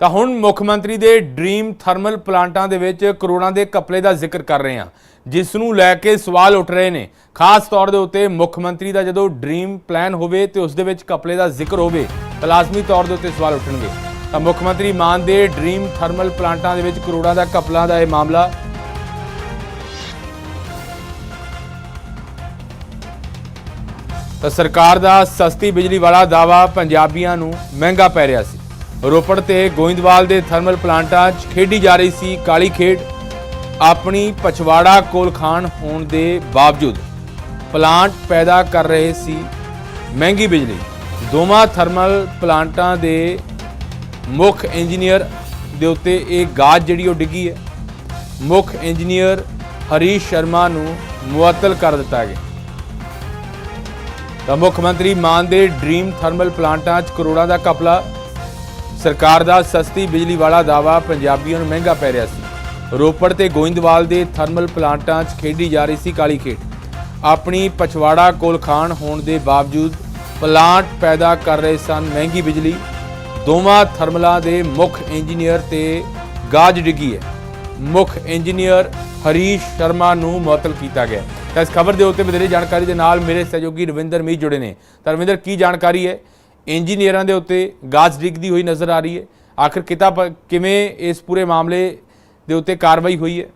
ਤਾਂ ਹੁਣ ਮੁੱਖ ਮੰਤਰੀ ਦੇ ਡ੍ਰੀਮ ਥਰਮਲ ਪਲਾਂਟਾਂ ਦੇ ਵਿੱਚ ਕਰੋੜਾਂ ਦੇ ਕਪਲੇ ਦਾ ਜ਼ਿਕਰ ਕਰ ਰਹੇ ਹਾਂ, ਜਿਸ ਨੂੰ ਲੈ ਕੇ ਸਵਾਲ ਉੱਠ ਰਹੇ ਨੇ। ਖਾਸ ਤੌਰ ਦੇ ਉੱਤੇ ਮੁੱਖ ਮੰਤਰੀ ਦਾ ਜਦੋਂ ਡ੍ਰੀਮ ਪਲਾਨ ਹੋਵੇ ਤੇ ਉਸ ਦੇ ਵਿੱਚ ਕਪਲੇ ਦਾ ਜ਼ਿਕਰ ਹੋਵੇ ਤਾਂ ਲਾਜ਼ਮੀ ਤੌਰ ਦੇ ਉੱਤੇ ਸਵਾਲ ਉੱਠਣਗੇ। ਤਾਂ ਮੁੱਖ ਮੰਤਰੀ ਮਾਨ ਦੇ ਡ੍ਰੀਮ ਥਰਮਲ ਪਲਾਂਟਾਂ ਦੇ ਵਿੱਚ ਕਰੋੜਾਂ ਦਾ ਕਪਲਾਂ ਦਾ ਇਹ ਮਾਮਲਾ। ਤਾਂ ਸਰਕਾਰ ਦਾ ਸਸਤੀ ਬਿਜਲੀ ਵਾਲਾ ਦਾਵਾ ਪੰਜਾਬੀਆਂ ਨੂੰ ਮਹਿੰਗਾ ਪੈ ਰਿਹਾ ਸੀ। ਰੋਪੜ ਤੇ ਗੋਇੰਦਵਾਲ ਦੇ ਥਰਮਲ ਪਲਾਂਟਾਂ 'ਚ ਖੇਡੀ ਜਾ ਰਹੀ ਸੀ ਕਾਲੀ ਖੇਡ। ਆਪਣੀ ਪਛਵਾੜਾ ਕੋਲ ਖਾਨ ਹੋਣ ਦੇ ਬਾਵਜੂਦ ਪਲਾਂਟ ਪੈਦਾ ਕਰ ਰਹੇ ਸੀ ਮਹਿੰਗੀ ਬਿਜਲੀ। ਦੋਵਾਂ ਥਰਮਲ ਪਲਾਂਟਾਂ ਦੇ ਮੁੱਖ ਇੰਜੀਨੀਅਰ ਦੇ ਉੱਤੇ ਇਹ ਗਾਜ ਜਿਹੜੀ ਉਹ ਡਿੱਗੀ ਹੈ। ਮੁੱਖ ਇੰਜੀਨੀਅਰ ਹਰੀਸ਼ ਸ਼ਰਮਾ ਨੂੰ ਮੁਅੱਤਲ ਕਰ ਦਿੱਤਾ ਗਿਆ। ਤਾਂ ਮੁੱਖ ਮੰਤਰੀ ਮਾਨ ਦੇ ਡ੍ਰੀਮ ਥਰਮਲ ਪਲਾਂਟਾਂ 'ਚ ਕਰੋੜਾਂ ਦਾ ਕਪਲਾ ਸਰਕਾਰ ਦਾ ਸਸਤੀ ਬਿਜਲੀ ਵਾਲਾ ਦਾਵਾ ਪੰਜਾਬੀਆਂ ਨੂੰ ਮਹਿੰਗਾ ਪੈ ਰਿਹਾ ਸੀ। ਰੋਪੜ ਤੇ ਗੋਇੰਦਵਾਲ ਦੇ ਥਰਮਲ ਪਲਾਂਟਾਂ 'ਚ ਖੇਡੀ ਜਾ ਰਹੀ ਸੀ ਕਾਲੀ ਖੇਡ। ਆਪਣੀ ਪਛਵਾੜਾ ਕੋਲ ਖਾਨ ਹੋਣ ਦੇ ਬਾਵਜੂਦ ਪਲਾਂਟ ਪੈਦਾ ਕਰ ਰਹੇ ਸਨ ਮਹਿੰਗੀ ਬਿਜਲੀ। ਦੋਵਾਂ ਥਰਮਲਾਂ ਦੇ ਮੁੱਖ ਇੰਜੀਨੀਅਰ ਤੇ ਗਾਜ ਡਿੱਗੀ ਹੈ। ਮੁੱਖ ਇੰਜੀਨੀਅਰ ਹਰੀਸ਼ ਸ਼ਰਮਾ ਨੂੰ ਮੁਅੱਤਲ ਕੀਤਾ ਗਿਆ। ਤਾਂ ਇਸ ਖਬਰ ਦੇ ਉੱਤੇ ਵਧੇਰੇ ਜਾਣਕਾਰੀ ਦੇ ਨਾਲ ਮੇਰੇ ਸਹਿਯੋਗੀ ਰਵਿੰਦਰ ਮੀਤ ਜੁੜੇ ਨੇ। ਤਾਂ ਰਵਿੰਦਰ, ਕੀ ਜਾਣਕਾਰੀ ਹੈ? ਇੰਜੀਨੀਅਰਾਂ ਦੇ ਉੱਤੇ ਗਾਜ ਡਿੱਗਦੀ ਹੋਈ ਨਜ਼ਰ ਆ ਰਹੀ ਹੈ। ਆਖਰ ਕਿਤਾ ਪ- ਕਿਵੇਂ ਇਸ ਪੂਰੇ ਮਾਮਲੇ ਦੇ ਉੱਤੇ ਕਾਰਵਾਈ ਹੋਈ ਹੈ?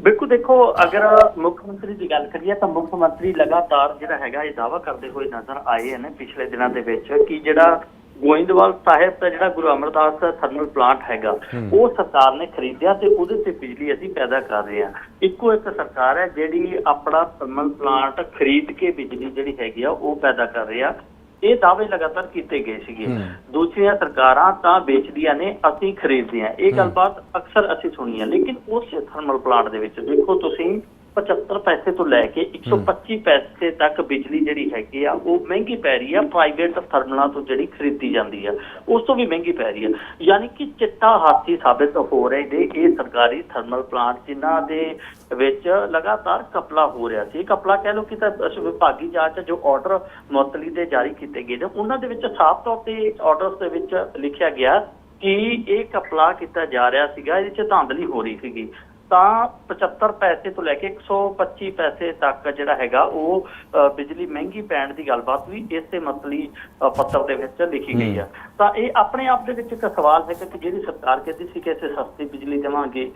ਬਿਲਕੁਲ ਦੇਖੋ ਅਗਰ ਮੁੱਖ ਮੰਤਰੀ ਦੀ ਗੱਲ ਕਰੀਏ ਤਾਂ ਮੁੱਖ ਮੰਤਰੀ ਲਗਾਤਾਰ ਜਿਹੜਾ ਹੈਗਾ ਇਹ ਦਾਵਾ ਕਰਦੇ ਹੋਏ ਨਜ਼ਰ ਆਏ ਨੇ ਪਿਛਲੇ ਦਿਨਾਂ ਦੇ ਵਿੱਚ ਕਿ ਜਿਹੜਾ ਗੋਇੰਦਵਾਲ ਸਾਹਿਬ ਦਾ ਜਿਹੜਾ ਗੁਰੂ ਅਮਰਦਾਸ ਥਰਮਲ ਪਲਾਂਟ ਹੈਗਾ ਉਹ ਸਰਕਾਰ ਨੇ ਖਰੀਦਿਆ ਤੇ ਉਹਦੇ ਤੇ ਬਿਜਲੀ ਅਸੀਂ ਪੈਦਾ ਕਰ ਰਹੇ ਹਾਂ। ਇੱਕੋ ਇੱਕ ਸਰਕਾਰ ਹੈ ਜਿਹੜੀ ਆਪਣਾ ਥਰਮਲ ਪਲਾਂਟ ਖਰੀਦ ਕੇ ਬਿਜਲੀ ਜਿਹੜੀ ਹੈਗੀ ਆ ਉਹ ਪੈਦਾ ਕਰ ਰਹੀ ਆ। ਇਹ ਦਾਅਵੇ ਲਗਾਤਾਰ ਕੀਤੇ ਗਏ ਸੀਗੇ। ਦੂਸਰੀਆਂ ਸਰਕਾਰਾਂ ਤਾਂ ਵੇਚਦੀਆਂ ਨੇ ਅਸੀਂ ਖਰੀਦਦੇ ਹਾਂ। ਇਹ ਗੱਲਬਾਤ ਅਕਸਰ ਅਸੀਂ ਸੁਣੀ ਹੈ ਲੇਕਿਨ ਉਸ ਥਰਮਲ ਪਲਾਂਟ ਦੇ ਵਿੱਚ ਦੇਖੋ ਤੁਸੀਂ 75 ਪੈਸੇ ਤੋਂ ਲੈ ਕੇ 125 ਪੈਸੇ ਤੱਕ ਬਿਜਲੀ ਜਿਹੜੀ ਹੈਗੀ ਆ ਉਹ ਮਹਿੰਗੀ ਪੈ ਰਹੀ ਆ ਪ੍ਰਾਈਵੇਟ ਥਰਮਲਾਂ ਤੋਂ ਜਿਹੜੀ ਖਰੀਦੀ ਜਾਂਦੀ ਆ ਉਸ ਤੋਂ ਵੀ ਮਹਿੰਗੀ ਪੈ ਰਹੀ ਆ। ਯਾਨੀ ਕਿ ਚਿੱਟਾ ਹਾਥੀ ਸਾਬਿਤ ਹੋ ਰਹੇ ਨੇ ਇਹ ਸਰਕਾਰੀ ਥਰਮਲ ਪਲਾਂਟ ਜਿਨ੍ਹਾਂ ਦੇ ਵਿੱਚ ਲਗਾਤਾਰ ਕਪਲਾ ਹੋ ਰਿਹਾ ਸੀ। ਕਪਲਾ ਕਹਿ ਲਓ ਕਿ ਤਾਂ ਵਿਭਾਗੀ ਜਾਂਚ ਜੋ ਆਰਡਰ ਮੁਅੱਤਲੀ ਦੇ ਜਾਰੀ ਕੀਤੇ ਗਏ ਨੇ। ਉਹਨਾਂ ਦੇ ਵਿੱਚ ਸਾਫ਼ ਤੌਰ ਤੇ ਆਰਡਰਸ ਦੇ ਵਿੱਚ ਲਿਖਿਆ ਗਿਆ ਕਿ ਇਹ ਕਪਲਾ ਕੀਤਾ ਜਾ ਰਿਹਾ ਸੀਗਾ ਇਹਦੇ ਚ ਧਾਂਦਲੀ ਹੋ ਰਹੀ ਸੀਗੀ। ਤਾਂ 75 ਪੈਸੇ ਤੋਂ ਲੈ ਕੇ 125 ਪੈਸੇ ਤੱਕ ਜਿਹੜਾ ਹੈਗਾ ਉਹ ਬਿਜਲੀ ਮਹਿੰਗੀ ਪੈਣ ਦੀ ਗੱਲਬਾਤ ਵੀ ਇਸੇ ਮਤਲੀ ਪੱਤਰ ਦੇ ਵਿੱਚ ਲਿਖੀ ਗਈ ਆ। ਤਾਂ ਇਹ ਆਪਣੇ ਆਪ ਦੇ ਵਿੱਚ ਇੱਕ ਸਵਾਲ ਹੈ ਕਿ ਜਿਹੜੀ ਸਰਕਾਰ ਕਹਿੰਦੀ ਸੀ ਕਿ ਅਸੀਂ ਸਸਤੀ ਬਿਜਲੀ ਦੇਵਾਂਗੇ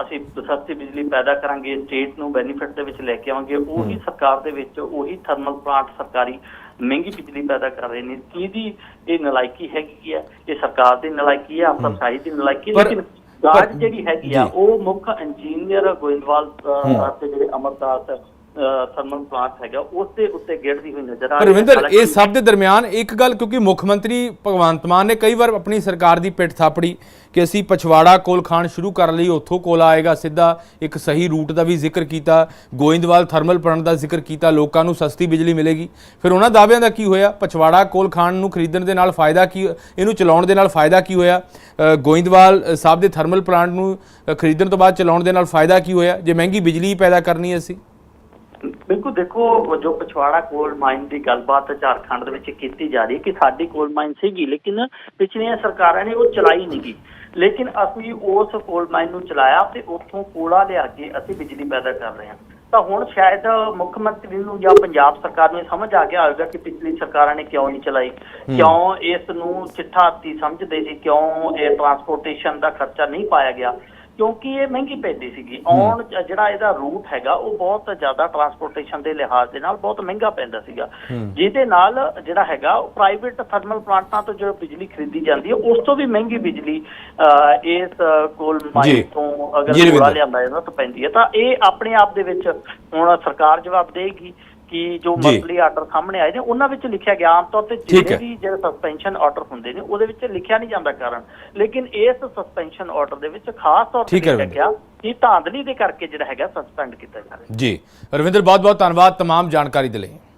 ਅਸੀਂ ਸਸਤੀ ਬਿਜਲੀ ਪੈਦਾ ਕਰਾਂਗੇ ਸਟੇਟ ਨੂੰ ਬੈਨੀਫਿਟ ਦੇ ਵਿੱਚ ਲੈ ਕੇ ਆਵਾਂਗੇ ਉਹੀ ਸਰਕਾਰ ਦੇ ਵਿੱਚ ਉਹੀ ਥਰਮਲ ਪਲਾਂਟ ਸਰਕਾਰੀ ਮਹਿੰਗੀ ਬਿਜਲੀ ਪੈਦਾ ਕਰ ਰਹੇ ਨੇ ਕਿਹਦੀ ਇਹ ਨਲਾਇਕੀ ਹੈਗੀ ਆ? ਇਹ ਸਰਕਾਰ ਦੀ ਨਲਾਇਕੀ ਆ ਅਫਸਰਸ਼ਾਹੀ ਦੀ ਨਲਾਇਕੀ ਲੇਕਿਨ ਗਾਜ ਜਿਹੜੀ ਹੈਗੀ ਆ। ਉਹ ਮੁੱਖ ਇੰਜੀਨੀਅਰ ਗੋਇੰਦਵਾਲ। ਅਤੇ ਜਿਹੜੇ ਅਮਰਦਾਸ ਥਰਮਲ ਪਲਾਂਟ ਹੈਗਾ ਉਸ ਦੇ ਉੱਤੇ ਗਿਰਦੀ ਹੋਈ ਨਜ਼ਰ ਆ ਰਹੀ ਹੈ। ਰਵਿੰਦਰ ਇਹ ਸਭ ਦੇ ਦਰਮਿਆਨ ਇੱਕ ਗੱਲ ਕਿਉਂਕਿ ਮੁੱਖ ਮੰਤਰੀ ਭਗਵੰਤ ਮਾਨ ਨੇ ਕਈ ਵਾਰ ਆਪਣੀ ਸਰਕਾਰ ਦੀ ਪਿੱਠ ਥਾਪੜੀ ਕਿ ਅਸੀਂ ਪਛਵਾੜਾ ਕੋਲ ਖਾਨ ਸ਼ੁਰੂ ਕਰ ਲਈ ਉੱਥੋਂ ਕੋਲ ਆਏਗਾ ਸਿੱਧਾ ਇੱਕ ਸਹੀ ਰੂਟ ਦਾ ਵੀ ਜ਼ਿਕਰ ਕੀਤਾ ਗੋਇੰਦਵਾਲ ਥਰਮਲ ਪਲਾਂਟ ਦਾ ਜ਼ਿਕਰ ਕੀਤਾ ਲੋਕਾਂ ਨੂੰ ਸਸਤੀ ਬਿਜਲੀ ਮਿਲੇਗੀ ਫਿਰ ਉਹਨਾਂ ਦਾਅਵਿਆਂ ਦਾ ਕੀ ਹੋਇਆ ਪਛਵਾੜਾ ਕੋਲ ਖਾਨ ਨੂੰ ਖਰੀਦਣ ਦੇ ਨਾਲ ਫਾਇਦਾ ਕੀ ਇਹਨੂੰ ਚਲਾਉਣ ਦੇ ਨਾਲ ਫਾਇਦਾ ਕੀ ਹੋਇਆ ਗੋਇੰਦਵਾਲ ਸਾਹਿਬ ਦੇ ਥਰਮਲ ਪਲਾਂਟ ਨੂੰ ਖਰੀਦਣ ਤੋਂ ਬਾਅਦ ਚਲਾਉਣ ਦੇ ਨਾਲ ਫਾਇਦਾ ਕੀ ਹੋਇਆ? ਜੇ ਮਹਿੰਗੀ ਬਿਜਲੀ ਪੈਦਾ ਕਰਨੀ ਅਸੀਂ? ਬਿਲਕੁਲ, ਦੇਖੋ, ਜੋ ਪਛਵਾੜਾ ਕੋਲ ਮਾਈਨ ਦੀ ਗੱਲਬਾਤ ਝਾਰਖੰਡ ਦੇ ਵਿੱਚ ਕੀਤੀ ਜਾ ਰਹੀ ਹੈ ਕਿ ਸਾਡੀ ਕੋਲ ਮਾਈਨ ਸੀਗੀ, ਲੇਕਿਨ ਪਿਛਲੀਆਂ ਸਰਕਾਰਾਂ ਨੇ ਉਹ ਚਲਾਈ ਨਹੀਂ ਗੀ ਲੇਕਿਨ ਅਸੀਂ ਉਸ ਕੋਲ ਮਾਈਨ ਨੂੰ ਚਲਾਇਆ ਤੇ ਉੱਥੋਂ ਕੋਲਾ ਲਿਆ ਕੇ ਅਸੀਂ ਬਿਜਲੀ ਪੈਦਾ ਕਰ ਰਹੇ ਹਾਂ। ਤਾਂ ਹੁਣ ਸ਼ਾਇਦ ਮੁੱਖ ਮੰਤਰੀ ਨੂੰ ਜਾਂ ਪੰਜਾਬ ਸਰਕਾਰ ਨੂੰ ਸਮਝ ਆ ਗਿਆ ਹੋਵੇਗਾ ਕਿ ਪਿਛਲੀ ਸਰਕਾਰਾਂ ਨੇ ਕਿਉਂ ਨਹੀਂ ਚਲਾਈ। ਕਿਉਂ ਇਸ ਨੂੰ ਚਿੱਠਾ ਹੱਥੀ ਸਮਝਦੇ ਸੀ? ਕਿਉਂ ਇਹ ਟਰਾਂਸਪੋਰਟੇਸ਼ਨ ਦਾ ਖਰਚਾ ਨਹੀਂ ਪਾਇਆ ਗਿਆ? ਕਿਉਂਕਿ ਇਹ ਮਹਿੰਗੀ ਪੈਂਦੀ ਸੀਗੀ। ਆਉਣ ਜਿਹੜਾ ਇਹਦਾ ਰੂਟ ਹੈਗਾ ਉਹ ਬਹੁਤ ਜ਼ਿਆਦਾ ਟਰਾਂਸਪੋਰਟੇਸ਼ਨ ਦੇ ਲਿਹਾਜ਼ ਦੇ ਨਾਲ ਬਹੁਤ ਮਹਿੰਗਾ ਪੈਂਦਾ ਸੀਗਾ। ਜਿਹਦੇ ਨਾਲ ਜਿਹੜਾ ਹੈਗਾ ਉਹ ਪ੍ਰਾਈਵੇਟ ਥਰਮਲ ਪਲਾਂਟਾਂ ਤੋਂ ਜੋ ਬਿਜਲੀ ਖਰੀਦੀ ਜਾਂਦੀ ਹੈ ਉਸ ਤੋਂ ਵੀ ਮਹਿੰਗੀ ਬਿਜਲੀ ਇਸ ਕੋਲ। ਮਾਈਨ ਤੋਂ ਅਗਰ। ਕੋਲਾ ਲਿਆਂਦਾ ਜਾਂਦਾ ਤਾਂ ਪੈਂਦੀ ਹੈ। ਤਾਂ ਇਹ ਆਪਣੇ ਆਪ ਦੇ ਵਿੱਚ ਹੁਣ ਸਰਕਾਰ ਜਵਾਬ ਦੇਗੀ। ਕਿ ਜੋ ਜੀ। ਮੰਥਲੀ ਆਰਡਰ ਸਾਹਮਣੇ ਆਏ ਨੇ ਉਹਨਾਂ ਵਿੱਚ ਲਿਖਿਆ ਗਿਆ ਆਮ ਤੌਰ ਤੇ ਠੀਕ ਜਿਹੜੇ ਹੈ। ਵੀ ਜਿਹੜੇ ਸਸਪੈਂਸ਼ਨ ਆਰਡਰ ਹੁੰਦੇ ਨੇ ਉਹਦੇ ਵਿੱਚ ਲਿਖਿਆ ਨਹੀਂ ਜਾਂਦਾ ਕਾਰਨ ਲੇਕਿਨ ਇਸ ਸਸਪੈਂਸ਼ਨ ਆਰਡਰ ਦੇ ਵਿੱਚ ਖਾਸ ਤੌਰ ਤੇ ਠੀਕ ਹੈ, ਲਿਖਿਆ ਰਵਿੰਦਰ। ਗਿਆ ਕਿ ਧਾਂਦਲੀ ਦੇ ਕਰਕੇ ਜਿਹੜਾ ਹੈਗਾ ਸਸਪੈਂਡ ਕੀਤਾ ਜਾ ਰਿਹਾ ਜੀ ਰਵਿੰਦਰ ਬਹੁਤ ਬਹੁਤ ਧੰਨਵਾਦ तमाम ਜਾਣਕਾਰੀ ਦੇ ਲਈ